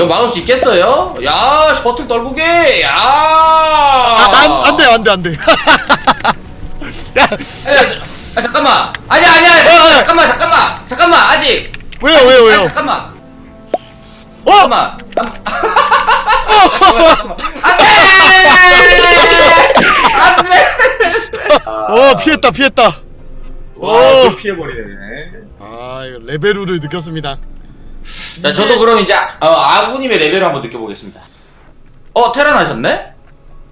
이거 막을 수 있겠어요? 야 셔틀 떨구게 야 아, 안, 안 돼, 안 돼, 안 돼. 야, 야, 아, 잠깐만 아니야 아니야 잠깐만 잠깐만 잠깐만 아직 왜요, 왜요, 아니, 왜요? 잠깐만 어! 잠깐만 안돼 안돼 어, 피했다, 피했다. 와, 오. 또 피해버리네. 아, 이거 레벨우를 느꼈습니다. 자 저도 그럼 이제 어, 아구님의 레벨을 한번 느껴보겠습니다 어 테란 하셨네?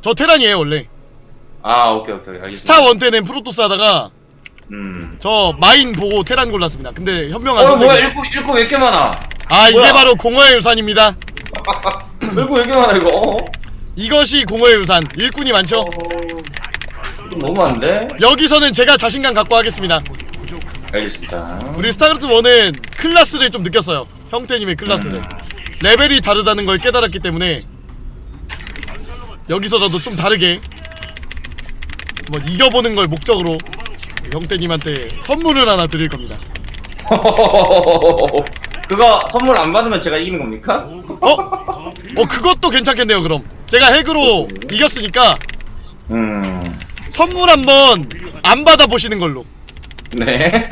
저 테란이에요, 원래. 아 오케이 오케이 알겠습니다 스타 원 때는 프로토스 하다가 음. 저 마인 보고 테란 골랐습니다. 근데 현명한 어 선택이. 뭐야 읽고 읽고 왜 이렇게 많아 아, 이게 뭐야? 바로 공허의 유산입니다. 읽고 왜 이렇게 많아 이거 어? 이것이 공허의 유산. 일꾼이 많죠? 좀 너무 많은데? 여기서는 제가 자신감 갖고 하겠습니다. 알겠습니다 우리 스타크래프트 1은 클라스를 좀 느꼈어요. 형태님의 클라스를. 레벨이 다르다는 걸 깨달았기 때문에 여기서라도 좀 다르게 한번 이겨보는 걸 목적으로 형태님한테 선물을 하나 드릴 겁니다. 그거 선물 안 받으면 제가 이기는 겁니까? 어? 어 그것도 괜찮겠네요 그럼 제가 핵으로 이겼으니까 음... 선물 한번 안 받아 보시는 걸로 네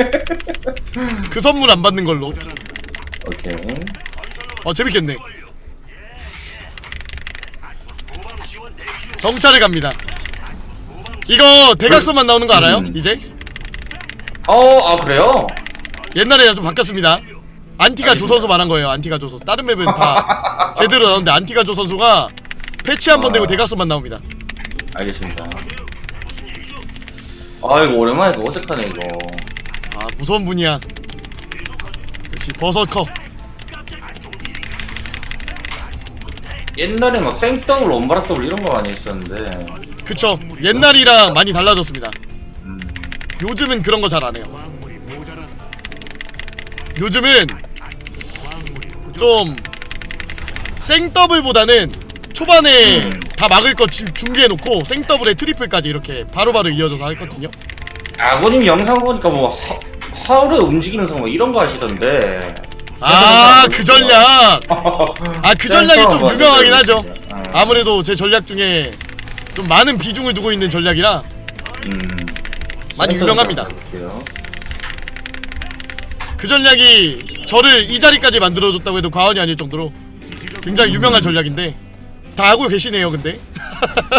그 선물 안 받는 걸로 오케이 어 재밌겠네 정찰을 갑니다 이거 대각선만 나오는 거 알아요? 음. 이제? 어, 아 그래요? 옛날에랑 좀 바뀌었습니다 안티가조 알겠습니다. 선수 말한 거예요 안티가 조 선수 다른 맵은 다 제대로 나오는데 안티가 조 선수가 패치 한번 아. 되고 대각선만 나옵니다 알겠습니다 아 이거 오랜만에 이거 어색하네 이거 아 무서운 분이야 역시 버섯커. 옛날에 막 생더블 원바락 더블 이런 거 많이 했었는데. 그쵸. 옛날이랑 많이 달라졌습니다. 음... 요즘은 그런 거 잘 안 해요. 요즘은 좀 생더블보다는 초반에 음. 다 막을 거 지- 준비해놓고 생더블에 트리플까지 이렇게 바로바로 이어져서 했거든요. 아고님 영상 보니까 뭐 하, 하울에 움직이는 성뭐 이런 거 하시던데. 아 그 전략. 아 그 전략이 좀 유명하긴 뭐 하죠. 어. 아무래도 제 전략 중에 좀 많은 비중을 두고 있는 전략이라 음... 많이 유명합니다. 그 전략이 저를 이 자리까지 만들어줬다고 해도 과언이 아닐 정도로 굉장히 유명한 전략인데 다 알고 계시네요 근데.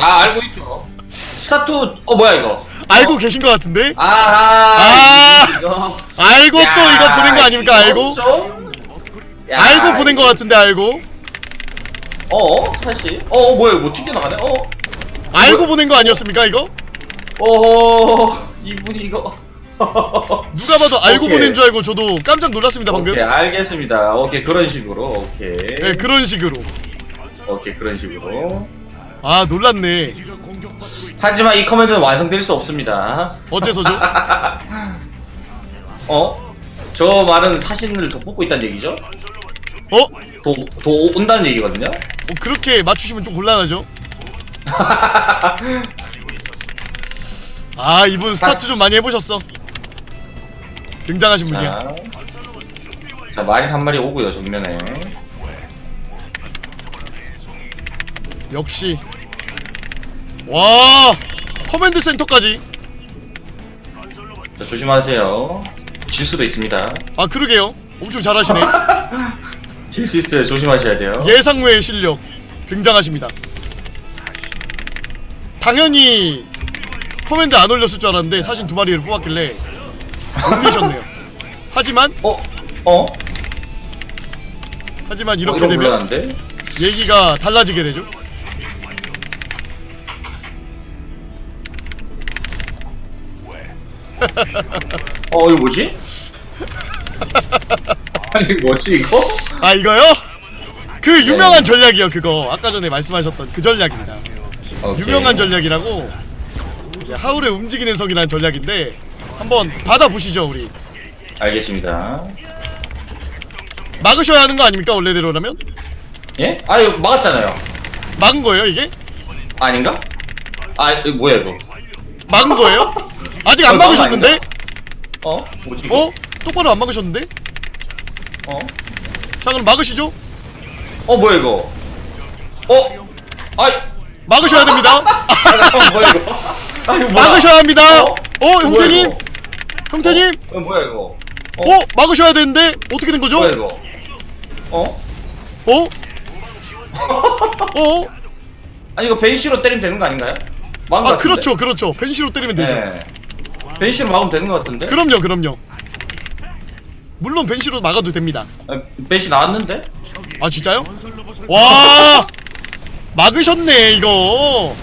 아 알고 있죠. 스타투 어 뭐야 이거 알고 계신 것 같은데? 아하. 아. 이거 알고 또 이거 보낸 거 아닙니까 알고? 좀? 야, 알고 보낸 거 같은데 알고? 어 사실? 어 어, 뭐야 이거 튕겨 나가네? 어? 알고 보낸 거 아니었습니까 이거? 어 이분이 이거. 누가 봐도 알고 오케이. 보낸 줄 알고 저도 깜짝 놀랐습니다 방금. 오케이 알겠습니다. 오케이 그런 식으로. 오케이. 네 그런 식으로. 오케이 그런 식으로. 아 놀랐네 하지만 이 커맨드는 완성될 수 없습니다. 어째서죠 어? 저 말은 사신을 덧붙고 있다는 얘기죠? 어? 어 도, 도 온다는 얘기거든요? 그렇게 맞추시면 좀 곤란하죠? 아 이분 스타트 좀 많이 해보셨어. 굉장하신 분이야. 자, 자 마린 한 마리 오고요 정면에. 역시 와 커맨드 센터까지. 자, 조심하세요. 질 수도 있습니다. 아 그러게요. 엄청 잘하시네. 질 수 있어요. 조심하셔야 돼요. 예상 외의 실력 굉장하십니다. 당연히 커맨드 안 올렸을 줄 알았는데 사신 두 마리를 뽑았길래 올리셨네요. 하지만 어? 어? 하지만 어, 이렇게 이런 되면 곤란한데? 얘기가 달라지게 되죠 어 이거 뭐지? 아니 뭐지 이거? 아 이거요? 그 유명한 전략이요 그거 아까 전에 말씀하셨던 그 전략입니다 오케이. 유명한 전략이라고 이제 하울의 움직이는 성이라는 전략인데 한번 받아보시죠 우리 알겠습니다 막으셔야 하는 거 아닙니까 원래대로라면? 예? 아 이거 막았잖아요 막은 거예요 이게? 아닌가? 아 이거 뭐야 이거 막은 거예요? 아직 안 어, 막으셨는데? 어? 뭐지? 어? 똑바로 안 막으셨는데? 어? 자 그럼 막으시죠 어 뭐야 이거 어? 아이 막으셔야 됩니다. 아, 잠깐만 뭐야 이거 아 이거 뭐야 막으셔야 합니다. 어? 어, 뭐야, 형태님, 이거? 형태님, 어, 뭐야 이거 어, 막으셔야 되는데 어떻게 된 거죠? 뭐야 이거 어? 어? 어? 아니 이거 벤시로 때리면 되는 거 아닌가요? 아, 같은데? 그렇죠, 그렇죠. 벤시로 때리면 되죠. 네 벤시로 막으면 되는 거 같은데? 그럼요, 그럼요. 물론 벤시로 막아도 됩니다. 아, 벤시 나왔는데? 아, 진짜요? 와, 막으셨네 이거.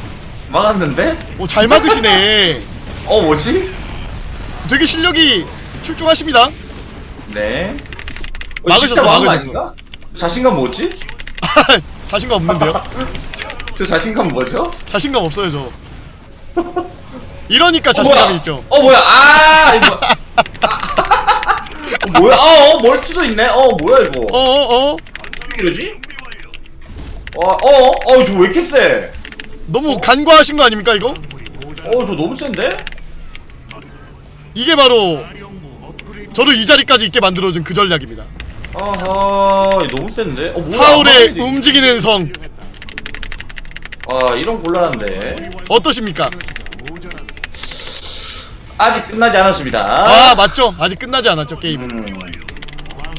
막았는데? 오, 잘 막으시네. 어 뭐지? 되게 실력이 출중하십니다. 네 어, 막으셨어, 진짜 막은 거 막으셨어. 아닌가? 자신감 뭐지? 자신감 없는데요? 저 자신감 뭐죠? 자신감 없어요 저. 이러니까 어, 자신감이 뭐야? 있죠. 어 뭐야 아 이거 아. 어, 뭐야 어, 어 멀티도 있네 어 뭐야 이거 어 어, 어. 이러지? 어 어 어 저왜 이렇게 세? 너무 간과하신 거 아닙니까 이거? 어 저 너무 센데? 이게 바로 저를 이 자리까지 있게 만들어준 그 전략입니다. 아하 너무 센데? 어 뭐야 하울의 안 맞는데? 움직이는 성 아 이런 곤란한데 어떠십니까? 아직 끝나지 않았습니다 아 맞죠? 아직 끝나지 않았죠 게임은. 음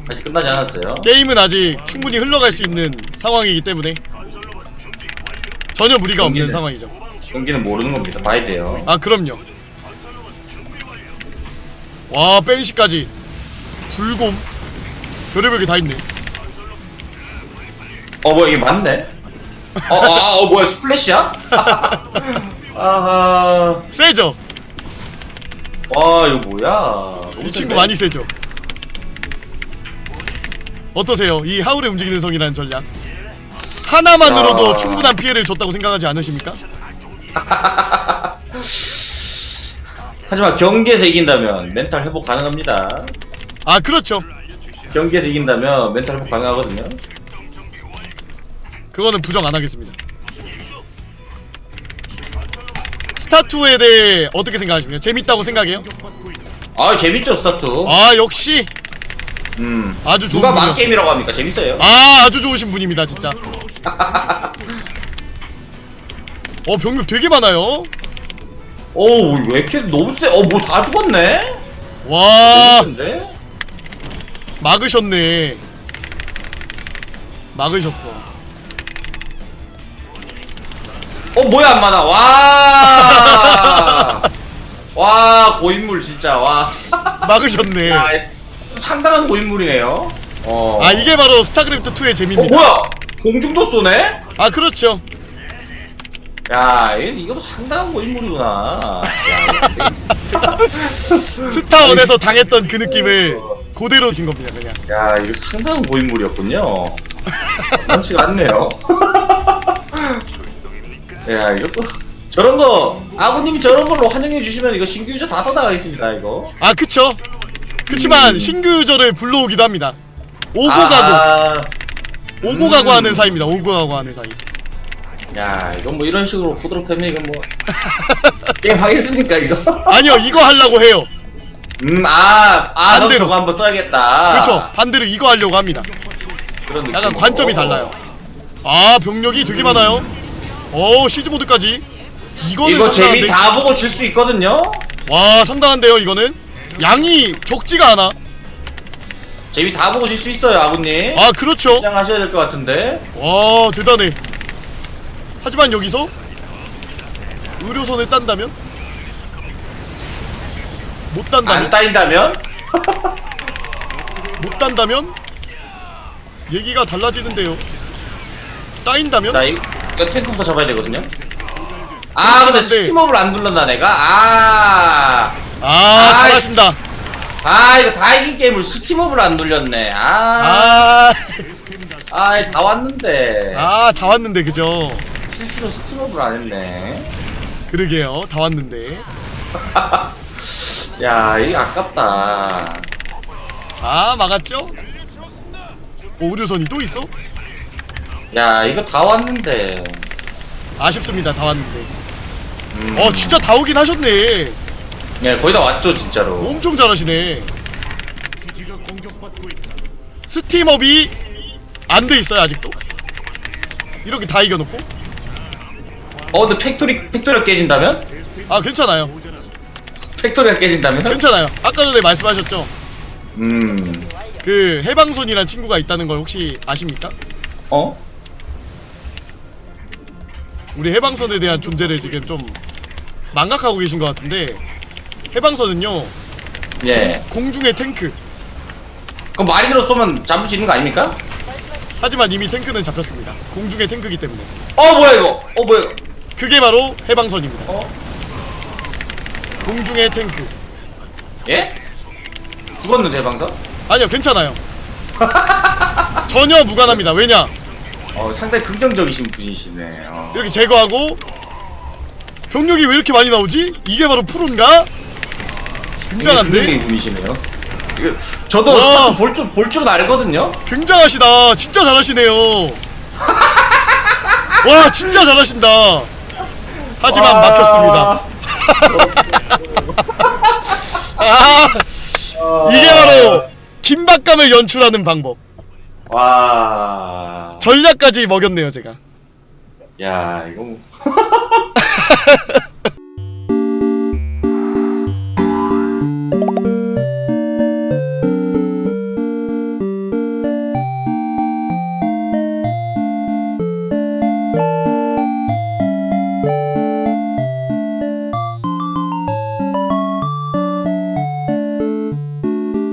아직 끝나지 않았어요 게임은 아직 충분히 흘러갈 수 있는 상황이기 때문에 전혀 무리가 없는 경기는- 상황이죠. 경기는 모르는 겁니다 봐야 돼요 아 그럼요. 와 벤시까지 불곰 별의별 게 다 있네. 어 뭐야 이게 맞네? 어, 어, 아, 어 뭐야 스플래시야? 아하 세죠? 와 이거 뭐야 이 친구? 많이 세죠? 어떠세요? 이 하울의 움직이는 성이라는 전략 하나만으로도 야. 충분한 피해를 줬다고 생각하지 않으십니까? 하지만 경기에서 이긴다면 멘탈 회복 가능합니다 아 그렇죠 경기에서 이긴다면 멘탈 회복 가능하거든요 그거는 부정 안 하겠습니다 스타2에 대해 어떻게 생각하십니까? 재밌다고 생각해요? 아 재밌죠 스타트 아 역시. 음. 아주 좋은 누가 분이었어요. 망게임이라고 합니까? 재밌어요. 아 아주 좋으신 분입니다 진짜. 어 병력 되게 많아요. 오왜 이렇게 너무 세 어뭐 다 죽었네? 와. 막으셨네. 막으셨어 어 뭐야 안 많아 와 와, 고인물 진짜 와. 막으셨네 야, 상당한 고인물이네요. 어. 아 이게 바로 스타크래프트 2의 어 재미입니다 뭐야? 공중도 쏘네? 아 그렇죠 야, 이거, 이거 상당한 고인물이구나. 야, 스타원에서 당했던 그 느낌을 그대로 진 겁니다 그냥 야, 이거 상당한 고인물이었군요. 많지가 않네요. 야, 이것도 저런 거 아버님이 저런 걸로 환영해 주시면 이거 신규 유저 다 떠나가겠습니다 이거. 아 그쵸 그치만 신규 유저를 불러오기도 합니다 오고 가고 아, 오고 음. 가고 하는 사이입니다 오고 가고 하는 사이 야, 이건 뭐 이런 식으로 후드로 패면 이건 뭐 게임 하겠습니까 이거? 아니요 이거 하려고 해요 음, 아, 아, 반대로. 저거 한번 써야겠다. 그렇죠 반대로 이거 하려고 합니다 그런 느낌. 약간 관점이 달라요 아 병력이 되게 많아요 어 시즈 모드까지 이거는 이거 상당한데? 재미 다 보고 질 수 있거든요. 와 상당한데요 이거는 양이 적지가 않아 재미 다 보고 질 수 있어요, 아버님. 아 그렇죠 긴장하셔야 될 것 같은데. 와 대단해 하지만 여기서 의료선을 딴다면 못안 딴다면 따인다면? 못 딴다면 얘기가 달라지는데요 따인다면 나 이거 이거 탱크부터 잡아야 되거든요. 아, 근데 근데- 스팀업을 안 눌렀나 내가? 아, 아 아이. 잘하신다 아 이거 다 이긴 게임을 스팀업을 안 눌렸네. 아, 아아다 아, 다 왔는데 왔는데 그죠 실수로 스팀업을 안 했네. 그러게요 다 왔는데 야, 이거 아깝다. 아 막았죠 오 의료선이 또 있어 야, 이거 다 왔는데. 아쉽습니다 다 왔는데 음. 어 진짜 다 오긴 하셨네 네, 거의 다 왔죠, 진짜로. 엄청 잘하시네. 스팀업이 안 돼 있어요 아직도? 이렇게 다 이겨놓고 어 근데 팩토리 팩토리가 깨진다면? 아 괜찮아요 팩토리가 깨진다면? 괜찮아요 아까 전에 말씀하셨죠 음. 그 해방손이란 친구가 있다는 걸 혹시 아십니까? 어? 우리 해방선에 대한 존재를 지금 좀 망각하고 계신 것 같은데 해방선은요 예. 공중의 탱크 그럼 마린으로 쏘면 잡을 수 있는 거 아닙니까? 하지만 이미 탱크는 잡혔습니다 공중의 탱크기 때문에 어 뭐야 이거? 어 뭐야? 이거? 그게 바로 해방선입니다 어? 공중의 탱크 예? 죽었는데 해방사? 아니요 괜찮아요 전혀 무관합니다 왜냐 어 상당히 긍정적이신 분이시네. 어. 이렇게 제거하고 병력이 왜 이렇게 많이 나오지? 이게 바로 프로인가? 굉장한데? 분이시네요. 이거 저도 와. 스타트 볼줄 볼 줄은 알거든요. 굉장하시다 진짜 잘하시네요 와 진짜 잘하신다 하지만 와. 막혔습니다 아 이게 바로 긴박감을 연출하는 방법 와. 전략까지 먹였네요 제가 야 이거 뭐.